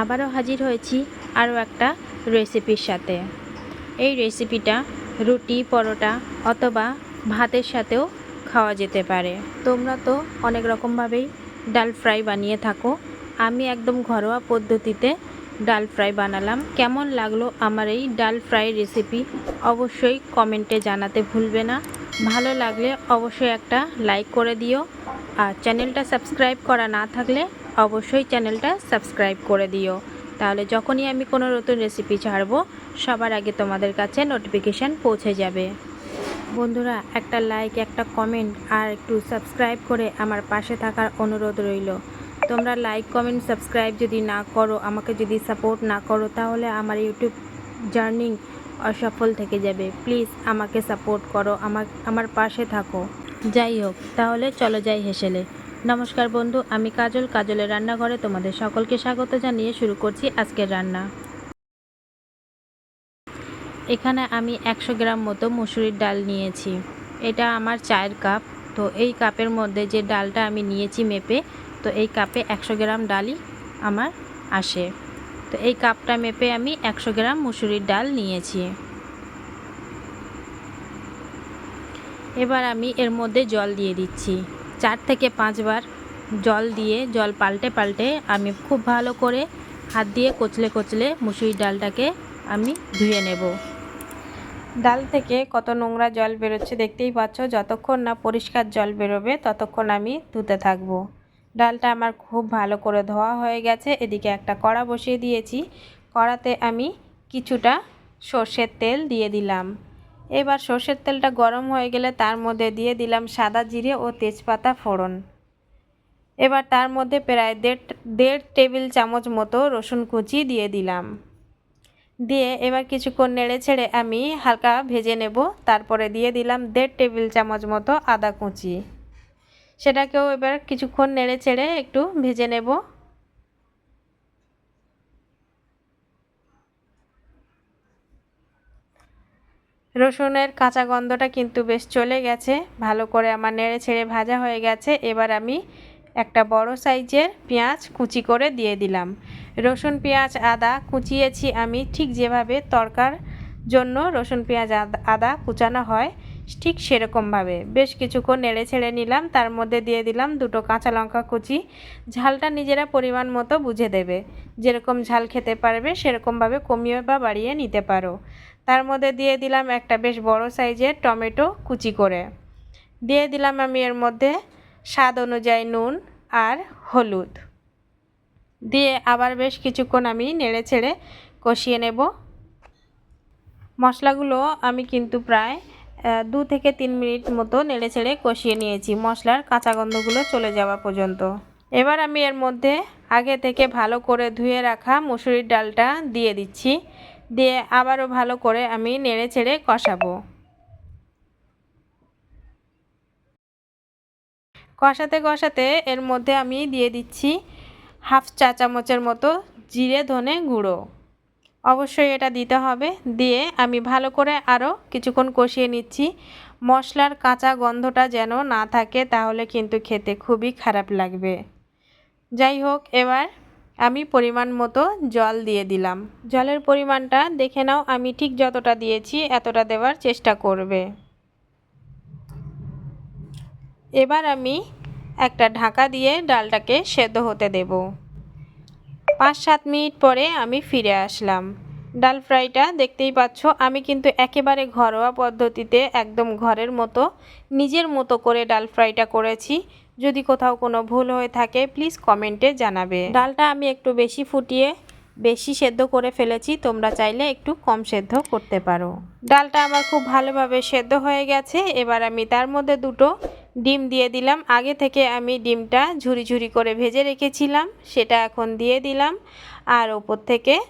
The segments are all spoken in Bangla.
আবারও হাজির হয়েছি আরও একটা রেসিপির সাথে। এই রেসিপিটা রুটি, পরোটা অথবা ভাতের সাথেও খাওয়া যেতে পারে। তোমরা তো অনেক রকমভাবেই ডাল ফ্রাই বানিয়ে থাকো। আমি একদম ঘরোয়া পদ্ধতিতে ডাল ফ্রাই বানালাম। কেমন লাগল আমার এই ডাল ফ্রাই রেসিপি অবশ্যই কমেন্টে জানাতে ভুলবে না। ভালো লাগলে অবশ্যই একটা লাইক করে দিও। আর চ্যানেলটা সাবস্ক্রাইব করা না থাকলে অবশ্যই চ্যানেলটা সাবস্ক্রাইব করে দিও। তাহলে যখনই আমি কোনো নতুন রেসিপি ছাড়বো, সবার আগে তোমাদের কাছে নোটিফিকেশান পৌঁছে যাবে। বন্ধুরা, একটা লাইক একটা কমেন্ট আর একটু সাবস্ক্রাইব করে আমার পাশে থাকার অনুরোধ রইল। তোমরা লাইক কমেন্ট সাবস্ক্রাইব যদি না করো, আমাকে যদি সাপোর্ট না করো, তাহলে আমার ইউটিউব জার্নি অসফল থেকে যাবে। প্লিজ আমাকে সাপোর্ট করো, আমার আমার পাশে থাকো। যাই হোক, তাহলে চলো যাই হেসেলে। নমস্কার বন্ধু, আমি কাজল। কাজলের রান্নাঘরে তোমাদের সকলকে স্বাগত জানিয়ে শুরু করছি আজকের রান্না। এখানে আমি একশো গ্রাম মতো মুসুরির ডাল নিয়েছি। এটা আমার চায়ের কাপ। তো এই কাপের মধ্যে যে ডালটা আমি নিয়েছি মেপে, তো এই কাপে একশো গ্রাম ডালই আমার আসে। তো এই কাপটা মেপে আমি একশো গ্রাম মুসুরির ডাল নিয়েছি। এবার আমি এর মধ্যে জল দিয়ে দিচ্ছি। চার থেকে পাঁচবার জল দিয়ে জল পাল্টে পাল্টে আমি খুব ভালো করে হাত দিয়ে কচলে কচলে মুসুরির ডালটাকে আমি ধুয়ে নেব। ডাল থেকে কত নোংরা জল বেরোচ্ছে দেখতেই পাচ্ছ, যতক্ষণ না পরিষ্কার জল বেরোবে ততক্ষণ আমি ধুতে থাকব। ডালটা আমার খুব ভালো করে ধোয়া হয়ে গেছে, এদিকে একটা কড়া বসিয়ে দিয়েছি। কড়াতে আমি কিছুটা সর্ষের তেল দিয়ে দিলাম। এবার সর্ষের তেলটা গরম হয়ে গেলে তার মধ্যে দিয়ে দিলাম সাদা জিরে ও তেজপাতা ফোড়ন। এবার তার মধ্যে প্রায় দেড় দেড় টেবিল চামচ মতো রসুন কুচি দিয়ে দিলাম। দিয়ে এবার কিছুক্ষণ নেড়ে ছেড়ে আমি হালকা ভেজে নেব। তারপরে দিয়ে দিলাম দেড় টেবিল চামচ মতো আদা কুচি। সেটাকেও এবার কিছুক্ষণ নেড়ে ছেড়ে একটু ভেজে নেব। রসুনের কাঁচা গন্ধটা কিন্তু বেশ চলে গেছে। ভালো করে আমার নেড়ে ছেড়ে ভাজা হয়ে গেছে। এবার আমি একটা বড় সাইজের পেঁয়াজ কুচি করে দিয়ে দিলাম। রসুন পেঁয়াজ আদা কুচিয়েছি আমি ঠিক যেভাবে তরকার জন্য রসুন পেঁয়াজ আদা কুচানো হয়। ঠিক সেরকমভাবে। বেশ কিছুক্ষণ নেড়ে ছেড়ে নিলাম, তার মধ্যে দিয়ে দিলাম দুটো কাঁচা লঙ্কা কুচি। ঝালটা নিজেরা পরিমাণ মতো বুঝে দেবে। যেরকম ঝাল খেতে পারবে, সেরকমভাবে কমিয়ে বা বাড়িয়ে নিতে পারো। তার মধ্যে দিয়ে দিলাম একটা বেশ বড় সাইজের টমেটো কুচি করে। দিয়ে দিলাম আমি এর মধ্যে স্বাদ অনুযায়ী নুন আর হলুদ। দিয়ে আবার বেশ কিছুক্ষণ আমি নেড়ে ছেড়ে কষিয়ে নেব। মশলাগুলো আমি কিন্তু প্রায় দু থেকে তিন মিনিট মতো নেড়ে ছেড়ে কষিয়ে নিয়েছি। মশলার কাঁচা গন্ধগুলো চলে যাওয়া পর্যন্ত। এবার আমি এর মধ্যে আগে থেকে ভালো করে ধুয়ে রাখা মুসুরির ডালটা দিয়ে দিচ্ছি। দিয়ে আবারও ভালো করে আমি নেড়ে ছেড়ে কষাবো। কষাতে কষাতে এর মধ্যে আমি দিয়ে দিচ্ছি হাফ চা চামচের মতো জিরে ধনে গুঁড়ো। অবশ্যই এটা দিতে হবে। দিয়ে আমি ভালো করে আরও কিছুক্ষণ কষিয়ে নিচ্ছি। মশলার কাঁচা গন্ধটা যেন না থাকে, তাহলে কিন্তু খেতে খুবই খারাপ লাগবে। যাই হোক, এবার আমি পরিমাণ মতো জল দিয়ে দিলাম। জলের পরিমাণটা দেখে নাও, আমি ঠিক যতটা দিয়েছি, এতটা দেওয়ার চেষ্টা করবে। এবার আমি একটা ঢাকা দিয়ে ডালটাকে সেদ্ধ হতে দেব। পাঁচ সাত মিনিট পরে আমি ফিরে আসলাম। ডাল ফ্রাইটা দেখতেই পাচ্ছ, আমি কিন্তু একেবারে ঘরোয়া পদ্ধতিতে একদম ঘরের মতো, নিজের মতো করে ডাল ফ্রাইটা করেছি। যদি কোথাও কোনো ভুল হয়ে থাকে প্লিজ কমেন্টে জানাবে। ডালটা আমি একটু বেশি ফুটিয়ে, বেশি সেদ্ধ করে ফেলেছি, তোমরা চাইলে একটু কম সেদ্ধ করতে পারো। ডালটা আমার খুব ভালোভাবে সেদ্ধ হয়ে গেছে, এবার আমি তার মধ্যে দুটো ডিম দিয়ে দিলাম। আগে থেকে আমি ডিমটা ঝুরি ঝুরি করে ভেজে রেখেছিলাম, সেটা এখন দিয়ে দিলাম। আর ওপর থেকে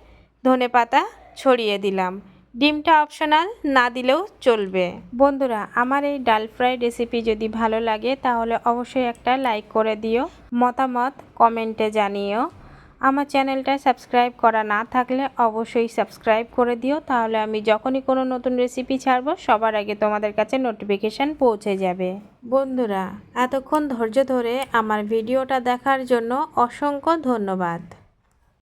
ধনে পাতা ছড়িয়ে দিলাম। ডিমটা অপশনাল না দিলেও চলবে। বন্ধুরা, আমার এই ডাল ফ্রাই রেসিপি যদি ভালো লাগে, তাহলে অবশ্যই একটা লাইক করে দিও। মতামত কমেন্টে জানিও। আমার চ্যানেলটা সাবস্ক্রাইব করা না থাকলে অবশ্যই সাবস্ক্রাইব করে দিও, তাহলে আমি যখনই কোনো নতুন রেসিপি ছাড়বো, সবার আগে তোমাদের কাছে নোটিফিকেশান পৌঁছে যাবে। বন্ধুরা, এতক্ষণ ধৈর্য ধরে আমার ভিডিওটা দেখার জন্য অসংখ্য ধন্যবাদ।